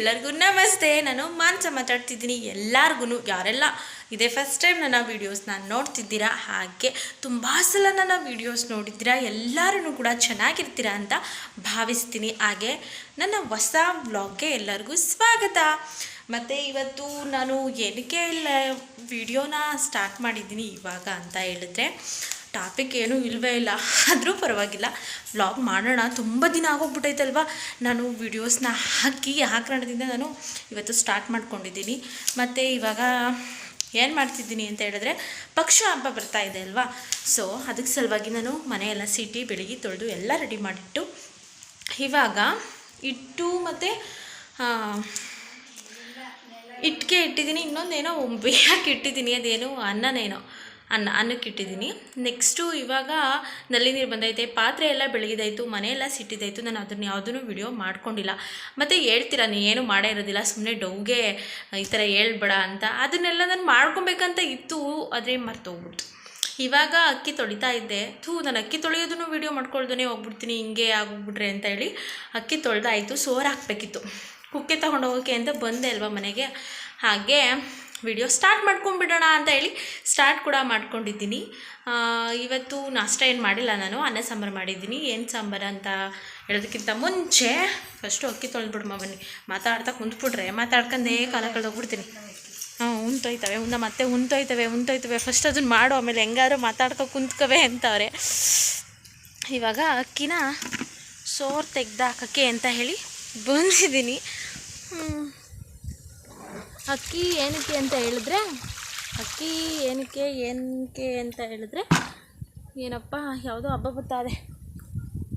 ಎಲ್ಲರಿಗೂ ನಮಸ್ತೆ. ನಾನು ಮಾನ್ಸ ಮಾತಾಡ್ತಿದ್ದೀನಿ. ಎಲ್ಲರಿಗೂ ಯಾರೆಲ್ಲ ಇದೇ ಫಸ್ಟ್ ಟೈಮ್ ನನ್ನ ವೀಡಿಯೋಸ್ನ ನೋಡ್ತಿದ್ದೀರಾ, ಹಾಗೆ ತುಂಬ ಸಲ ನನ್ನ ವೀಡಿಯೋಸ್ ನೋಡಿದ್ದೀರಾ ಎಲ್ಲರೂ ಕೂಡ ಚೆನ್ನಾಗಿರ್ತೀರಾ ಅಂತ ಭಾವಿಸ್ತೀನಿ. ಹಾಗೆ ನನ್ನ ಹೊಸ ವ್ಲಾಗ್ಗೆ ಎಲ್ಲರಿಗೂ ಸ್ವಾಗತ. ಮತ್ತು ಇವತ್ತು ನಾನು ಏನಕ್ಕೆ ಇಲ್ಲ ವಿಡಿಯೋನ ಸ್ಟಾರ್ಟ್ ಮಾಡಿದ್ದೀನಿ ಇವಾಗ ಅಂತ ಹೇಳಿದ್ರೆ ಟಾಪಿಕ್ ಏನೂ ಇಲ್ಲವೇ ಇಲ್ಲ. ಆದರೂ ಪರವಾಗಿಲ್ಲ. ವ್ಲಾಗ್ ಮಾಡೋಣ. ತುಂಬ ದಿನ ಆಗೋಗ್ಬಿಟ್ಟೈತಲ್ವ ನಾನು ವಿಡಿಯೋಸ್ನ ಹಾಕಿ, ಆ ಕಾರಣದಿಂದ ನಾನು ಇವತ್ತು ಸ್ಟಾರ್ಟ್ ಮಾಡ್ಕೊಂಡಿದ್ದೀನಿ. ಮತ್ತು ಇವಾಗ ಏನು ಮಾಡ್ತಿದ್ದೀನಿ ಅಂತ ಹೇಳಿದ್ರೆ, ಪಕ್ಷ ಹಬ್ಬ ಬರ್ತಾ ಇದೆ ಅಲ್ವಾ? ಸೊ ಅದಕ್ಕೆ ಸಲುವಾಗಿ ನಾನು ಮನೆಯೆಲ್ಲ ಸಿಟಿ, ಬೆಳಗ್ಗೆ ತೊಳೆದು ಎಲ್ಲ ರೆಡಿ ಮಾಡಿಟ್ಟು, ಇವಾಗ ಇಟ್ಟು ಮತ್ತು ಇಟ್ಟಿಗೆ ಇಟ್ಟಿದ್ದೀನಿ. ಇನ್ನೊಂದೇನೋ ಬೇಯಕ್ಕೆ ಇಟ್ಟಿದ್ದೀನಿ ಅದೇನು ಅನ್ನನೇನೋ. ಅನ್ನ ಅನ್ನಕ್ಕೆ ಇಟ್ಟಿದ್ದೀನಿ. ನೆಕ್ಸ್ಟು ಇವಾಗ ನಲ್ಲಿ ನೀರು ಬಂದೈತೆ, ಪಾತ್ರೆ ಎಲ್ಲ ಬೆಳಗಿದಾಯಿತು ಮನೆಯೆಲ್ಲ ಸಿಟ್ಟಿದಾಯಿತು, ನಾನು ಅದನ್ನು ಯಾವುದೂ ವಿಡಿಯೋ ಮಾಡ್ಕೊಂಡಿಲ್ಲ. ಮತ್ತು ಹೇಳ್ತೀರ ನೀ ಏನು ಮಾಡೇ ಇರೋದಿಲ್ಲ ಸುಮ್ಮನೆ ಡೌಗೆ ಈ ಥರ ಹೇಳ್ಬೇಡ ಅಂತ. ಅದನ್ನೆಲ್ಲ ನಾನು ಮಾಡ್ಕೊಬೇಕಂತ ಇತ್ತು, ಆದರೆ ಮರ್ತೋಗ್ಬಿಡ್ತು ಇವಾಗ ಅಕ್ಕಿ ತೊಳಿತಾ ಇದ್ದೆ. ಥೂ, ನಾನು ಅಕ್ಕಿ ತೊಳೆಯೋದನ್ನು ವೀಡಿಯೋ ಮಾಡ್ಕೊಳ್ದೇ ಹೋಗ್ಬಿಡ್ತೀನಿ, ಹಿಂಗೆ ಆಗೋಗ್ಬಿಟ್ರೆ ಅಂತ ಹೇಳಿ ಅಕ್ಕಿ ತೊಳೆದಾಯಿತು, ಸೋರು ಹಾಕಬೇಕಿತ್ತು. ಕುಕ್ಕೆ ತೊಗೊಂಡೋಗೋಕೆ ಅಂತ ಬಂದೆ ಅಲ್ವಾ ಮನೆಗೆ. ಹಾಗೆ ವಿಡಿಯೋ ಸ್ಟಾರ್ಟ್ ಮಾಡ್ಕೊಂಡ್ಬಿಡೋಣ ಅಂತ ಹೇಳಿ ಸ್ಟಾರ್ಟ್ ಕೂಡ ಮಾಡ್ಕೊಂಡಿದ್ದೀನಿ. ಇವತ್ತು ನಾಷ್ಟ ಏನು ಮಾಡಿಲ್ಲ ನಾನು, ಅನ್ನ ಸಾಂಬಾರು ಮಾಡಿದ್ದೀನಿ. ಏನು ಸಾಂಬಾರು ಅಂತ ಹೇಳೋದಕ್ಕಿಂತ ಮುಂಚೆ ಫಸ್ಟು ಅಕ್ಕಿ ತೊಳೆದ್ಬಿಡಮ್ಮ ಬನ್ನಿ. ಮಾತಾಡ್ತಾ ಕುಂತ್ಬಿಟ್ರೆ ಮಾತಾಡ್ಕೊಂಡೇ ಕಾಲ ಕಳೆದೋಗ್ಬಿಡ್ತೀನಿ. ಹಾಂ, ಉಂಟೋಯ್ತವೆ ಉನ್ನ ಮತ್ತೆ ಉಂಟೋಯ್ತವೆ ಉಂಟೋಯ್ತವೆ. ಫಸ್ಟ್ ಅದನ್ನು ಮಾಡು, ಆಮೇಲೆ ಹೆಂಗಾದ್ರು ಮಾತಾಡ್ಕೊ ಕುಂತ್ಕವೆ ಅಂತವ್ರೆ. ಇವಾಗ ಅಕ್ಕಿನ ಸೋರ್ ತೆಗ್ದಾಕಕ್ಕೆ ಅಂತ ಹೇಳಿ ಬಂದಿದ್ದೀನಿ. ಅಕ್ಕಿ ಏನಕ್ಕೆ ಅಂತ ಹೇಳಿದ್ರೆ, ಅಕ್ಕಿ ಏನಕ್ಕೆ ಏನಕ್ಕೆ ಅಂತ ಹೇಳಿದ್ರೆ, ಏನಪ್ಪ, ಯಾವುದೋ ಹಬ್ಬ ಬರ್ತಾದೆ.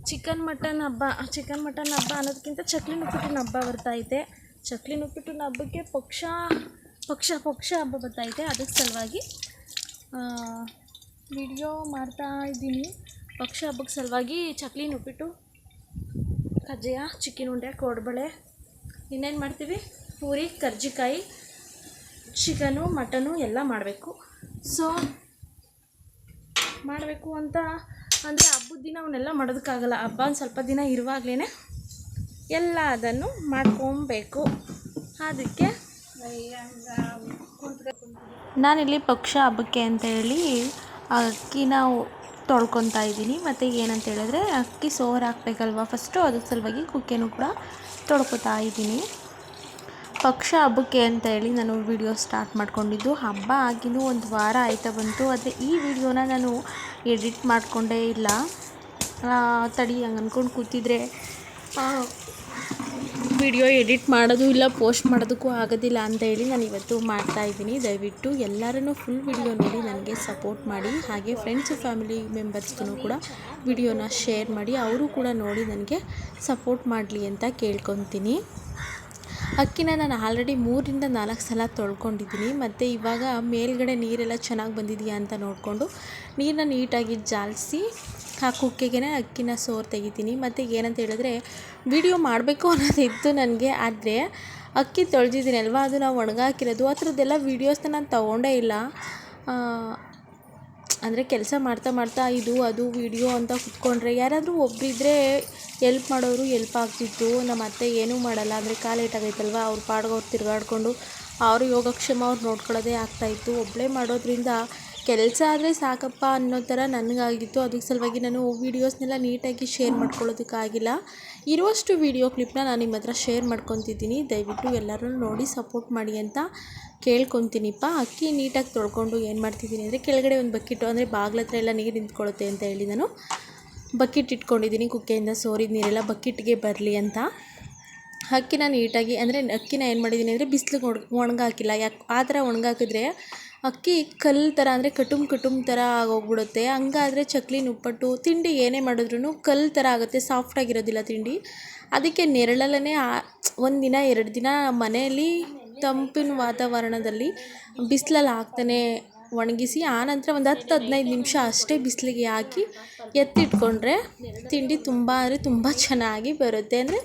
ಚಿಕನ್ ಮಟನ್ ಹಬ್ಬ, ಚಿಕನ್ ಮಟನ್ ಹಬ್ಬ ಅನ್ನೋದಕ್ಕಿಂತ ಚಕ್ಲಿ ನುಪ್ಪಿಟ್ಟಿನ ಹಬ್ಬ ಬರ್ತೈತೆ ಚಕ್ಲಿ ನುಪ್ಪಿಟ್ಟಿನ ಹಬ್ಬಕ್ಕೆ ಪಕ್ಷ ಪಕ್ಷ ಪಕ್ಷ ಹಬ್ಬ ಬರ್ತೈತೆ ಅದಕ್ಕೆ ಸಲುವಾಗಿ ವಿಡಿಯೋ ಮಾಡ್ತಾ ಇದ್ದೀನಿ. ಪಕ್ಷ ಹಬ್ಬಕ್ಕೆ ಸಲುವಾಗಿ ಚಕ್ಲಿ ನುಪ್ಪಿಟ್ಟು ಕಜ್ಜಾಯ ಚಿಕನ್ ಉಂಡೆ, ಕೋಡ್ಬಳೆ. ಇನ್ನೇನು ಮಾಡ್ತೀವಿ? ಪೂರಿ, ಕರ್ಜಿಕಾಯಿ, ಚಿಕನು, ಮಟನು ಎಲ್ಲ ಮಾಡಬೇಕು. ಸೊ ಮಾಡಬೇಕು ಅಂತ ಅಂದರೆ ಹಬ್ಬದ ದಿನ ಅವನ್ನೆಲ್ಲ ಮಾಡೋದಕ್ಕಾಗಲ್ಲ. ಹಬ್ಬ ಒಂದು ಸ್ವಲ್ಪ ದಿನ ಇರುವಾಗಲೇ ಎಲ್ಲ ಅದನ್ನು ಮಾಡ್ಕೊಬೇಕು. ಅದಕ್ಕೆ ನಾನಿಲ್ಲಿ ಪಕ್ಷ ಹಬ್ಬಕ್ಕೆ ಅಂತ ಹೇಳಿ ಅಕ್ಕಿನ ತೊಳ್ಕೊತಾ ಇದ್ದೀನಿ. ಮತ್ತು ಏನಂತ ಹೇಳಿದ್ರೆ ಅಕ್ಕಿ ಸೋರ್ ಹಾಕ್ಬೇಕಲ್ವ? ಫಸ್ಟು ಅದ್ರ ಸಲುವಾಗಿ ಕುಕ್ಕೆನೂ ಕೂಡ ತೊಳ್ಕೊತಾ ಇದ್ದೀನಿ. ಪಕ್ಷ ಹಬ್ಬಕ್ಕೆ ಅಂತ ಹೇಳಿ ನಾನು ವಿಡಿಯೋ ಸ್ಟಾರ್ಟ್ ಮಾಡ್ಕೊಂಡಿದ್ದು. ಹಬ್ಬ ಆಗಿನೂ ಒಂದು ವಾರ ಆಯ್ತಾ ಬಂತು. ಆದರೆ ಈ ವಿಡಿಯೋನ ನಾನು ಎಡಿಟ್ ಮಾಡಿಕೊಂಡೇ ಇಲ್ಲ. ತಡಿ, ಹಂಗೆ ಅಂದ್ಕೊಂಡು ಕೂತಿದ್ರೆ ವಿಡಿಯೋ ಎಡಿಟ್ ಮಾಡೋದು ಇಲ್ಲ, ಪೋಸ್ಟ್ ಮಾಡೋದಕ್ಕೂ ಆಗೋದಿಲ್ಲ ಅಂತ ಹೇಳಿ ನಾನು ಇವತ್ತು ಮಾಡ್ತಾ ಇದ್ದೀನಿ. ದಯವಿಟ್ಟು ಎಲ್ಲರೂ ಫುಲ್ ವಿಡಿಯೋ ನೋಡಿ ನನಗೆ ಸಪೋರ್ಟ್ ಮಾಡಿ. ಹಾಗೆ ಫ್ರೆಂಡ್ಸು ಫ್ಯಾಮಿಲಿ ಮೆಂಬರ್ಸ್ಗೂ ಕೂಡ ವಿಡಿಯೋನ ಶೇರ್ ಮಾಡಿ. ಅವರು ಕೂಡ ನೋಡಿ ನನಗೆ ಸಪೋರ್ಟ್ ಮಾಡಲಿ ಅಂತ ಕೇಳ್ಕೊತೀನಿ. ಅಕ್ಕಿನ ನಾನು ಆಲ್ರೆಡಿ ಮೂರಿಂದ ನಾಲ್ಕು ಸಲ ತೊಳ್ಕೊಂಡಿದ್ದೀನಿ. ಮತ್ತು ಇವಾಗ ಮೇಲ್ಗಡೆ ನೀರೆಲ್ಲ ಚೆನ್ನಾಗಿ ಬಂದಿದೆಯಾ ಅಂತ ನೋಡಿಕೊಂಡು ನೀರನ್ನ ನೀಟಾಗಿ ಜಾಲಿಸಿ ಆ ಕುಕ್ಕೆಗೆ ಅಕ್ಕಿನ ಸೋರ್ ತೆಗಿತೀನಿ. ಮತ್ತು ಏನಂತ ಹೇಳಿದ್ರೆ ವಿಡಿಯೋ ಮಾಡಬೇಕು ಅನ್ನೋದಿತ್ತು ನನಗೆ, ಆದರೆ ಅಕ್ಕಿ ತೊಳೆದಿದ್ದೀನಲ್ವ ಅದು ನಾವು ಒಣಗಾಕಿರೋದು. ಆ ಥರದ್ದೆಲ್ಲ ವೀಡಿಯೋಸ್ನ ನಾನು ತೊಗೊಂಡೇ ಇಲ್ಲ. ಅಂದರೆ ಕೆಲಸ ಮಾಡ್ತಾ ಮಾಡ್ತಾ ಇದು, ಅದು, ವಿಡಿಯೋ ಅಂತ ಕುತ್ಕೊಂಡ್ರೆ ಯಾರಾದರೂ ಒಬ್ಬರಿದ್ದರೆ ಎಲ್ಪ್ ಮಾಡೋರು ಎಲ್ಪ್ ಆಗ್ತಿತ್ತು ನಮ್ಮ ಅತ್ತೆ ಏನೂ ಮಾಡಲ್ಲ, ಅಂದರೆ ಕಾಲು ಏಟಾಗೈತಲ್ವ ಅವ್ರ ಪಾಡ್ಗೆ ಅವ್ರು ತಿರುಗಾಡ್ಕೊಂಡು ಅವರು ಯೋಗಕ್ಷೇಮ ಅವ್ರು ನೋಡ್ಕೊಳ್ಳೋದೇ ಆಗ್ತಾಯಿತ್ತು ಒಬ್ಬಳೇ ಮಾಡೋದ್ರಿಂದ ಕೆಲಸ ಆದರೆ ಸಾಕಪ್ಪ ಅನ್ನೋ ಥರ ನನಗಾಗಿತ್ತು. ಅದಕ್ಕೆ ಸಲುವಾಗಿ ನಾನು ವೀಡಿಯೋಸ್ನೆಲ್ಲ ನೀಟಾಗಿ ಶೇರ್ ಮಾಡ್ಕೊಳ್ಳೋದಕ್ಕಾಗಿಲ್ಲ ಇರುವಷ್ಟು ವೀಡಿಯೋ ಕ್ಲಿಪ್ನ ನಾನು ನಿಮ್ಮ ಹತ್ರ ಶೇರ್ ಮಾಡ್ಕೊತಿದ್ದೀನಿ. ದಯವಿಟ್ಟು ಎಲ್ಲರೂ ನೋಡಿ ಸಪೋರ್ಟ್ ಮಾಡಿ ಅಂತ ಕೇಳ್ಕೊತೀನಿಪ್ಪ. ಅಕ್ಕಿ ನೀಟಾಗಿ ತೊಳ್ಕೊಂಡು ಏನು ಮಾಡ್ತಿದ್ದೀನಿ ಅಂದರೆ ಕೆಳಗಡೆ ಒಂದು ಬಕೆಟು ಅಂದರೆ ಬಾಗ್ಲ ಹತ್ರ ಎಲ್ಲ ನೀರು ನಿಂತ್ಕೊಳ್ಳುತ್ತೆ ಅಂತ ಹೇಳಿ ನಾನು ಬಕೆಟ್ ಇಟ್ಕೊಂಡಿದ್ದೀನಿ ಕುಕ್ಕೆಯಿಂದ ಸೋರಿದ ನೀರೆಲ್ಲ ಬಕೆಟ್ಗೆ ಬರಲಿ ಅಂತ. ಅಕ್ಕಿನ ನೀಟಾಗಿ ಅಂದರೆ ಅಕ್ಕಿನ ಏನು ಮಾಡಿದ್ದೀನಿ ಅಂದರೆ ಬಿಸಿಲಿಗೆ ಒಣ ಒಣಗಾಕಿಲ್ಲ. ಯಾಕೆ, ಆ ಥರ ಒಣಗಾಕಿದ್ರೆ ಅಕ್ಕಿ ಕಲ್ಲು ಥರ ಅಂದರೆ ಕಟುಮ್ ಕಟುಮ್ ಥರ ಆಗೋಗ್ಬಿಡುತ್ತೆ. ಹಂಗಾದರೆ ಚಕ್ಲಿ ಉಪ್ಪಟ್ಟು ತಿಂಡಿ ಏನೇ ಮಾಡಿದ್ರೂ ಕಲ್ಲು ಥರ ಆಗುತ್ತೆ ಸಾಫ್ಟಾಗಿರೋದಿಲ್ಲ ತಿಂಡಿ. ಅದಕ್ಕೆ ನೆರಳಲ್ಲೇ ಒಂದು ದಿನ, ಎರಡು ದಿನ ಮನೆಯಲ್ಲಿ ತಂಪಿನ ವಾತಾವರಣದಲ್ಲಿ ಬಿಸಿಲಲ್ಲಿ ಹಾಕ್ತಾನೆ ಒಣಗಿಸಿ ಆನಂತರ ಒಂದು ಹತ್ತು ಹದಿನೈದು ನಿಮಿಷ ಅಷ್ಟೇ ಬಿಸಿಲಿಗೆ ಹಾಕಿ ಎತ್ತಿಟ್ಕೊಂಡ್ರೆ ತಿಂಡಿ ತುಂಬ ಅಂದರೆ ತುಂಬ ಚೆನ್ನಾಗಿ ಬರುತ್ತೆ. ಅಂದರೆ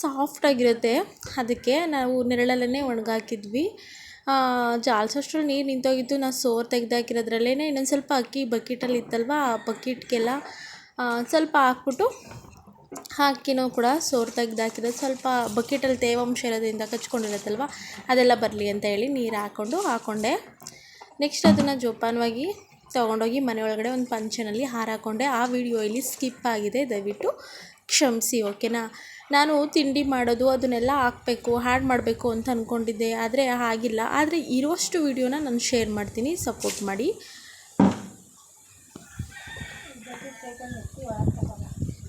ಸಾಫ್ಟಾಗಿರುತ್ತೆ ಅದಕ್ಕೆ ನಾವು ನೆರಳಲ್ಲೇ ಒಣಗಾಕಿದ್ವಿ. ಜಾಲ್ಸೋಷ್ಟ್ರಲ್ಲಿ ನೀರು ನಿಂತೋಗಿತ್ತು. ನಾನು ಸೋರ್ ತೆಗೆದಾಕಿರೋದ್ರಲ್ಲೇ ಇನ್ನೊಂದು ಸ್ವಲ್ಪ ಅಕ್ಕಿ ಬಕೆಟಲ್ಲಿ ಇತ್ತಲ್ವ, ಆ ಬಕೆಟ್ಗೆಲ್ಲ ಸ್ವಲ್ಪ ಹಾಕ್ಬಿಟ್ಟು ಹಾಕಿನೂ ಕೂಡ ಸೋರ್ ತೆಗ್ದಾಕಿದ್ರೆ ಸ್ವಲ್ಪ ಬಕೆಟಲ್ಲಿ ತೇವಾಂಶ ಇರೋದ್ರಿಂದ ಕಚ್ಕೊಂಡಿರುತ್ತಲ್ವ, ಅದೆಲ್ಲ ಬರಲಿ ಅಂತ ಹೇಳಿ ನೀರು ಹಾಕ್ಕೊಂಡು ಹಾಕ್ಕೊಂಡೆ ನೆಕ್ಸ್ಟ್ ಅದನ್ನು ಜೋಪಾನವಾಗಿ ತೊಗೊಂಡೋಗಿ ಮನೆ ಒಳಗಡೆ ಒಂದು ಪಂಚನಲ್ಲಿ ಹಾರಾಕೊಂಡೆ ಆ ವಿಡಿಯೋ ಇಲ್ಲಿ ಸ್ಕಿಪ್ ಆಗಿದೆ, ದಯವಿಟ್ಟು ಕ್ಷಮಿಸಿ, ಓಕೆನಾ? ನಾನು ತಿಂಡಿ ಮಾಡೋದು, ಅದನ್ನೆಲ್ಲ ಹಾಕಬೇಕು ಹ್ಯಾಡ್ ಮಾಡಬೇಕು ಅಂತ ಅಂದ್ಕೊಂಡಿದ್ದೆ ಆದರೆ ಆಗಿಲ್ಲ. ಆದರೆ ಇರುವಷ್ಟು ವಿಡಿಯೋನ ನಾನು ಶೇರ್ ಮಾಡ್ತೀನಿ, ಸಪೋರ್ಟ್ ಮಾಡಿ.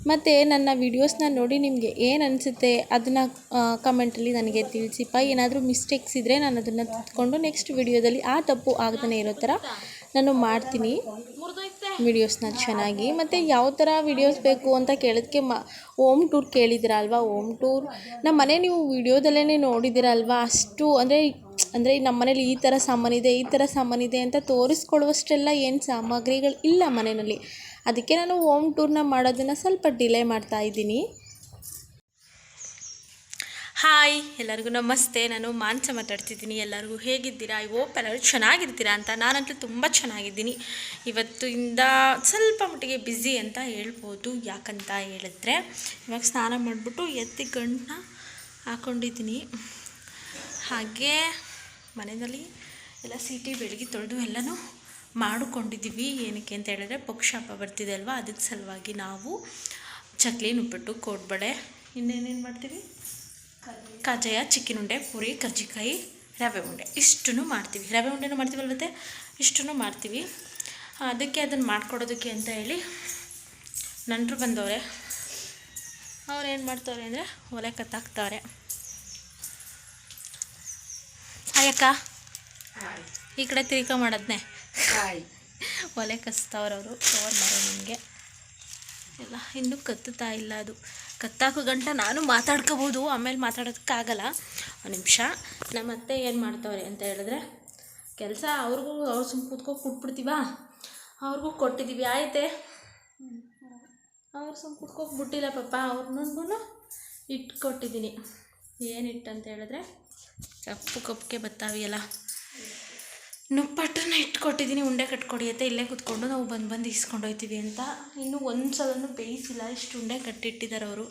ಮತ್ತು ನನ್ನ ವೀಡಿಯೋಸ್ನ ನೋಡಿ ನಿಮಗೆ ಏನು ಅನಿಸುತ್ತೆ ಅದನ್ನು ಕಮೆಂಟಲ್ಲಿ ನನಗೆ ತಿಳಿಸಿಪ್ಪ ಏನಾದರೂ ಮಿಸ್ಟೇಕ್ಸ್ ಇದ್ದರೆ ನಾನು ಅದನ್ನು ತಿದ್ಕೊಂಡು ನೆಕ್ಸ್ಟ್ ವಿಡಿಯೋದಲ್ಲಿ ಆ ತಪ್ಪು ಆಗದೇ ಇರೋ ಥರ ನಾನು ಮಾಡ್ತೀನಿ ವಿಡಿಯೋಸ್ನ ಚೆನ್ನಾಗಿ. ಮತ್ತು ಯಾವ ಥರ ವಿಡಿಯೋಸ್ ಬೇಕು ಅಂತ ಕೇಳೋದಕ್ಕೆ ಮ ಓಮ್ ಟೂರ್ ಕೇಳಿದ್ದೀರ ಅಲ್ವಾ? ಓಮ್ ಟೂರ್ ನಮ್ಮ ಮನೆ ನೀವು ವಿಡಿಯೋದಲ್ಲೇ ನೋಡಿದ್ದೀರಲ್ವಾ ಅಷ್ಟು, ಅಂದರೆ ಅಂದರೆ ನಮ್ಮ ಮನೇಲಿ ಈ ಥರ ಸಾಮಾನಿದೆ ಈ ಥರ ಸಾಮಾನಿದೆ ಅಂತ ತೋರಿಸ್ಕೊಳ್ಳುವಷ್ಟೆಲ್ಲ ಏನು ಸಾಮಗ್ರಿಗಳು ಇಲ್ಲ ಮನೆಯಲ್ಲಿ. ಅದಕ್ಕೆ ನಾನು ಹೋಮ್ ಟೂರ್ನ ಮಾಡೋದನ್ನು ಸ್ವಲ್ಪ ಡಿಲೇ ಮಾಡ್ತಾ ಇದ್ದೀನಿ. ಹಾಯ್, ಎಲ್ಲರಿಗೂ ನಮಸ್ತೆ. ನಾನು ಮಾನ್ಸ ಮಾತಾಡ್ತಿದ್ದೀನಿ. ಎಲ್ಲರಿಗೂ ಹೇಗಿದ್ದೀರಾ? ಐ ಹೋಪ್ ಎಲ್ಲರೂ ಚೆನ್ನಾಗಿರ್ತೀರಾ ಅಂತ ನಾನಂತೂ ತುಂಬ ಚೆನ್ನಾಗಿದ್ದೀನಿ. ಇವತ್ತಿಂದ ಸ್ವಲ್ಪ ಮಟ್ಟಿಗೆ ಬ್ಯುಸಿ ಅಂತ ಹೇಳ್ಬೋದು. ಯಾಕಂತ ಹೇಳಿದ್ರೆ ಇವಾಗ ಸ್ನಾನ ಮಾಡಿಬಿಟ್ಟು ಎತ್ತಿ ಗಂಟನ್ನ ಹಾಕ್ಕೊಂಡಿದ್ದೀನಿ ಹಾಗೆ ಮನೆಯಲ್ಲಿ ಎಲ್ಲ ಸೀಟಿ ಬೆಳಗ್ಗೆ ತೊಳೆದು ಎಲ್ಲನೂ ಮಾಡಿಕೊಂಡಿದ್ದೀವಿ. ಏನಕ್ಕೆ ಅಂತ ಹೇಳಿದ್ರೆ ಪಕ್ಷ ಹಬ್ಬ ಬರ್ತಿದೆ ಅಲ್ವಾ? ಅದಕ್ಕೆ ಸಲುವಾಗಿ ನಾವು ಚಕ್ಲಿ ಉಪ್ಪಿಟ್ಟು ಕೋಡ್ಬಳೆ ಇನ್ನೇನೇನು ಮಾಡ್ತೀವಿ? ಕಜಾಯ ಚಿಕ್ಕಿನ ಉಂಡೆ ಪುರಿ ಕಜ್ಜಿಕಾಯಿ ರವೆ ಉಂಡೆ. ಇಷ್ಟನ್ನು ಮಾಡ್ತೀವಿ. ರವೆ ಉಂಡೆನೂ ಮಾಡ್ತೀವಿ ಅಲ್ವತ್ತೆ ಇಷ್ಟನ್ನು ಮಾಡ್ತೀವಿ. ಅದಕ್ಕೆ ಅದನ್ನು ಮಾಡ್ಕೊಡೋದಕ್ಕೆ ಅಂತ ಹೇಳಿ ನೆಂಟರು ಬಂದವ್ರೆ. ಅವ್ರು ಏನು ಮಾಡ್ತವ್ರೆ ಅಂದರೆ ಒಲೆ ಕತ್ತಾಕ್ತವ್ರೆ ಅಯ್ಯಕ್ಕ ಈ ಕಡೆ ತಿರ್ಕ ಮಾಡೋದನ್ನೇ ಒಲೆ ಕಸ್ತವ್ರವರು ಕವರ್ ಮಾಡೋ ನಿಮಗೆ. ಎಲ್ಲ ಇನ್ನೂ ಕತ್ತುತ್ತಾ ಇಲ್ಲ ಅದು. ಕತ್ತಾಕೋ ಗಂಟ ನಾನು ಮಾತಾಡ್ಕೋಬೋದು. ಆಮೇಲೆ ಮಾತಾಡೋದಕ್ಕಾಗಲ್ಲ. ಒಂದು ನಿಮಿಷ. ನಮ್ಮ ಅತ್ತೆ ಏನು ಮಾಡ್ತವ್ರೆ ಅಂತ ಹೇಳಿದ್ರೆ, ಕೆಲಸ ಅವ್ರಿಗೂ ಅವ್ರು ಸುಮ್ಮ ಕೂತ್ಕೋ ಕೊಟ್ಬಿಡ್ತೀವ? ಅವ್ರಿಗೂ ಕೊಟ್ಟಿದ್ದೀವಿ ಆಯ್ತೆ? ಅವ್ರು ಸುಮ್ಮ ಕೂತ್ಕೋಕೆ ಬಿಟ್ಟಿಲ್ಲ ಪಾಪ. ಅವ್ರನ್ನೂ ಇಟ್ಟು ಕೊಟ್ಟಿದ್ದೀನಿ ಏನು ಇಟ್ಟು ಅಂತ ಹೇಳಿದ್ರೆ, ಕಪ್ಪು ಕಪ್ಪಿಗೆ ಬತ್ತಾವಿಯಲ್ಲ. ನುಪ್ಪಟ್ಟನ್ನ ಇಟ್ಕೊಟ್ಟಿದ್ದೀನಿ, ಉಂಡೆ ಕಟ್ಕೊಡಿ ಅಂತ ಇಲ್ಲೇ ಕೂತ್ಕೊಂಡು ನಾವು ಬಂದು ಬಂದು ಇಸ್ಕೊಂಡು ಹೋಗ್ತೀವಿ ಅಂತ. ಇನ್ನೂ ಒಂದು ಸಲನೂ ಬೇಯಿಸಿಲ್ಲ, ಇಷ್ಟು ಉಂಡೆ ಕಟ್ಟಿಟ್ಟಿದ್ದಾರೆ ಅವರು.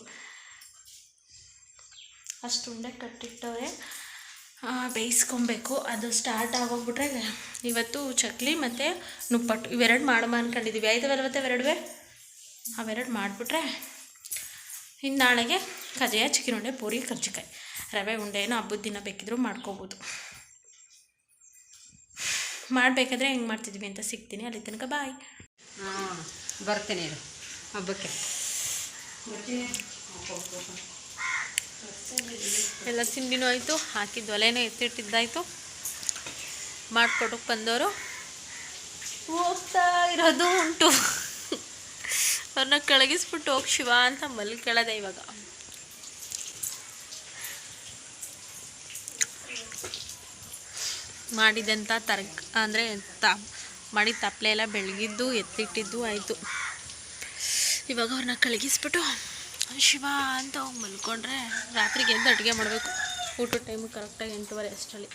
ಅಷ್ಟು ಉಂಡೆ ಕಟ್ಟಿಟ್ಟವ್ರೆ. ಬೇಯಿಸ್ಕೊಬೇಕು. ಅದು ಸ್ಟಾರ್ಟ್ ಆಗೋಗ್ಬಿಟ್ರೆ ಇವತ್ತು ಚಕ್ಲಿ ಮತ್ತು ನುಪ್ಪಟ್ಟು. ಇವೆರಡು ಮಾಡಮ್ಮ ಅಂದ್ಕೊಂಡಿದ್ದೀವಿ ಐದು ಮತ್ತೆ ಎರಡುವೆ ಅವೆರಡು ಮಾಡಿಬಿಟ್ರೆ ಇನ್ನು ನಾಳೆಗೆ ಕಜೆಯ ಚಿಕನ್ ಉಂಡೆ, ಪೂರಿ, ಕರ್ಜಿಕಾಯಿ. ರವೆ, ಉಂಡೆನ ಹಬ್ಬದ ದಿನ ಬೇಕಿದ್ರೂ ಮಾಡ್ಕೋಬೋದು. ಮಾಡಬೇಕಾದ್ರೆ ಹೆಂಗೆ ಮಾಡ್ತಿದ್ವಿ ಅಂತ ಸಿಗ್ತೀನಿ. ಅಲ್ಲಿ ತನಕ ಬಾಯ್ ಹಾಂ ಬರ್ತೀನಿ ಹಬ್ಬಕ್ಕೆ. ಎಲ್ಲ ತಿಂಡಿನೂ ಆಯಿತು ಹಾಕಿದ್ದು ಒಲೆನೂ ಎತ್ತಿಟ್ಟಿದ್ದಾಯಿತು. ಮಾಡಿಕೊಟ್ಟು ಬಂದವರು. ಹೋಗ್ತಾ ಇರೋದು ಉಂಟು. ಅವ್ರನ್ನ ಕೆಳಗಿಸ್ಬಿಟ್ಟು ಹೋಗಿ ಶಿವ ಅಂತ ಮಲ್ಕೊಳ್ಳೋದೆ ಇವಾಗ. ಮಾಡಿದಂಥ ತರ್ಕ, ಅಂದರೆ ತ ಮಾಡಿದ ತಪ್ಪಲೆ ಎಲ್ಲ ಬೆಳಗಿದ್ದು, ಎತ್ತಿಟ್ಟಿದ್ದು ಆಯಿತು. ಇವಾಗ ಅವ್ರನ್ನ ಕಳಗಿಸ್ಬಿಟ್ಟು ಶಿವ ಅಂತ ಹೋಗಿ ಮಲ್ಕೊಂಡ್ರೆ ರಾತ್ರಿಗೆ ಎದ್ದು ಅಡುಗೆ ಮಾಡಬೇಕು. ಊಟದ ಟೈಮ್ ಕರೆಕ್ಟಾಗಿ ಎಂಟೂವರೆ ಅಷ್ಟರಲ್ಲಿ.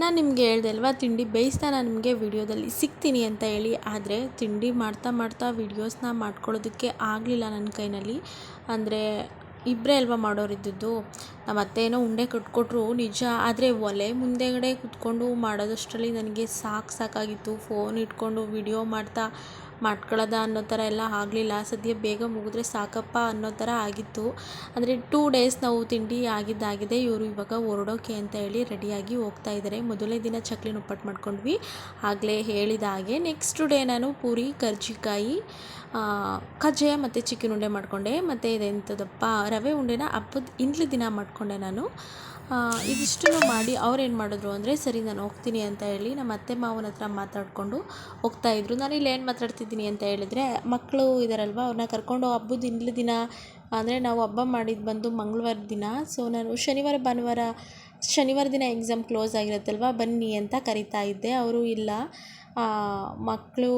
ನಾನು ನಿಮಗೆ ಹೇಳ್ದೆ ಅಲ್ವಾ ತಿಂಡಿ ಬೇಯಿಸ್ತಾ ನಾನು ನಿಮಗೆ ವಿಡಿಯೋದಲ್ಲಿ ಸಿಗ್ತೀನಿ ಅಂತ ಹೇಳಿ. ಆದರೆ ತಿಂಡಿ ಮಾಡ್ತಾ ಮಾಡ್ತಾ ವಿಡಿಯೋಸ್ನ ಮಾಡ್ಕೊಳ್ಳೋದಕ್ಕೆ ಆಗಲಿಲ್ಲ ನನ್ನ ಕೈನಲ್ಲಿ. ಅಂದರೆ ಇಬ್ಬರೇ ಅಲ್ವಾ ಮಾಡೋರಿದ್ದದ್ದು. ನಮ್ಮ ಅತ್ತೆ ಏನೋ ಉಂಡೆ ಕಟ್ಕೊಟ್ರು ನಿಜ, ಆದರೆ ಒಲೆ ಮುಂದೆಗಡೆ ಕುತ್ಕೊಂಡು ಮಾಡೋದಷ್ಟರಲ್ಲಿ ನನಗೆ ಸಾಕು ಸಾಕಾಗಿತ್ತು. ಫೋನ್ ಇಟ್ಕೊಂಡು ವಿಡಿಯೋ ಮಾಡ್ತಾ ಮಾಡ್ಕೊಳ್ಳೋದ ಅನ್ನೋ ಥರ ಎಲ್ಲ ಆಗಲಿಲ್ಲ. ಸದ್ಯ ಬೇಗ ಮುಗಿದ್ರೆ ಸಾಕಪ್ಪ ಅನ್ನೋ ಥರ ಆಗಿತ್ತು. ಅಂದರೆ ಟೂ ಡೇಸ್ ನಾವು ತಿಂಡಿ ಆಗಿದ್ದಾಗಿದೆ. ಇವರು ಇವಾಗ ಹೊರಡೋಕೆ ಅಂತ ಹೇಳಿ ರೆಡಿಯಾಗಿ ಹೋಗ್ತಾ ಇದ್ದಾರೆ ಮೊದಲನೇ ದಿನ ಚಕ್ಲಿನ ಉಪ್ಪಟ್ಟು ಮಾಡ್ಕೊಂಡ್ವಿ. ಆಗಲೇ ಹೇಳಿದ ಹಾಗೆ ನೆಕ್ಸ್ಟ್ ಡೇ ನಾನು ಪೂರಿ, ಕರ್ಜಿಕಾಯಿ ಕಜ್ಜಾಯ ಮತ್ತು ಚಿಕನ್ ಉಂಡೆ ಮಾಡಿಕೊಂಡೆ. ಮತ್ತು ಇದೆಂಥದಪ್ಪ ರವೆ ಉಂಡೆನ ಹಬ್ಬದ ಇಂದ್ಲ ದಿನ ಮಾಡಿಕೊಂಡೆ ನಾನು. ಇದಿಷ್ಟನ್ನು ಮಾಡಿ ಅವ್ರೇನು ಮಾಡಿದ್ರು ಅಂದರೆ, ಸರಿ, ನಾನು ಹೋಗ್ತೀನಿ ಅಂತ ಹೇಳಿ ನಮ್ಮ ಅತ್ತೆ ಮಾವನ ಹತ್ರ ಮಾತಾಡಿಕೊಂಡು ಹೋಗ್ತಾಯಿದ್ರು ನಾನು ಇಲ್ಲಿ ಏನು ಮಾತಾಡ್ತಿದ್ದೀನಿ ಅಂತ ಹೇಳಿದ್ರೆ ಮಕ್ಕಳು ಇದ್ದಾರಲ್ವ ಅವ್ರನ್ನ ಕರ್ಕೊಂಡು ಹಬ್ಬದ ಹಿಂದ್ಲ ದಿನ, ಅಂದರೆ ನಾವು ಹಬ್ಬ ಮಾಡಿದ್ದು ಬಂದು ಮಂಗಳವಾರ ದಿನ, ಸೊ ನಾನು ಶನಿವಾರ, ಭಾನುವಾರ, ಶನಿವಾರ ದಿನ ಎಕ್ಸಾಮ್ ಕ್ಲೋಸ್ ಆಗಿರುತ್ತಲ್ವ, ಬನ್ನಿ ಅಂತ ಕರಿತಾ ಇದ್ದೆ. ಅವರು ಇಲ್ಲ. ಮಕ್ಕಳು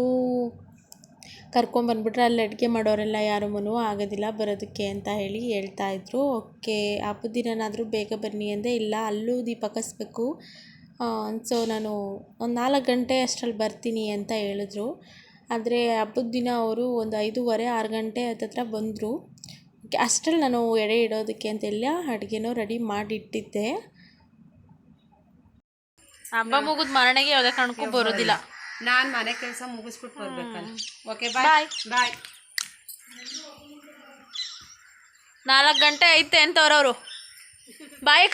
ಕರ್ಕೊಂಬಂದ್ಬಿಟ್ರೆ ಅಲ್ಲಿ ಅಡುಗೆ ಮಾಡೋರೆಲ್ಲ ಯಾರೂ ಆಗೋದಿಲ್ಲ ಬರೋದಕ್ಕೆ ಅಂತ ಹೇಳಿ ಹೇಳ್ತಾ ಇದ್ದರು ಓಕೆ ಹಬ್ಬದ ದಿನನಾದರೂ ಬೇಗ ಬನ್ನಿ ಅಂದೆ ಇಲ್ಲ ಅಲ್ಲೂ ದೀಪ ಕಸಬೇಕು ಸೊ ನಾನು ಒಂದು ನಾಲ್ಕು ಗಂಟೆ ಅಷ್ಟರಲ್ಲಿ ಬರ್ತೀನಿ ಅಂತ ಹೇಳಿದ್ರು. ಆದರೆ ಹಬ್ಬದ ದಿನ ಅವರು ಒಂದು ಐದೂವರೆ ಆರು ಗಂಟೆ ಹತ್ತತ್ರ ಬಂದರು. ಅಷ್ಟರಲ್ಲಿ ನಾನು ಎಡೆ ಇಡೋದಕ್ಕೆ ಅಂತೆಲ್ಲ ಅಡುಗೆನೂ ರೆಡಿ ಮಾಡಿಟ್ಟಿದ್ದೆ. ಹಬ್ಬ ಮುಗಿದ ಮರಣೆಗೆ ಯಾವುದೇ ಕಾರಣಕ್ಕೂ ಬರೋದಿಲ್ಲ. ನಾನು ಮನೆ ಕೆಲಸ ಮುಗಿಸ್ಬಿಟ್ಟು ಬರ್ಬೇಕಲ್ಲ. ಓಕೆ ಬೈ ಬಾಯ್ ಬಾಯ್ ನಾಲ್ಕು ಗಂಟೆ ಐತೆ ಅಂತವ್ರವರು. ಬಾಯ್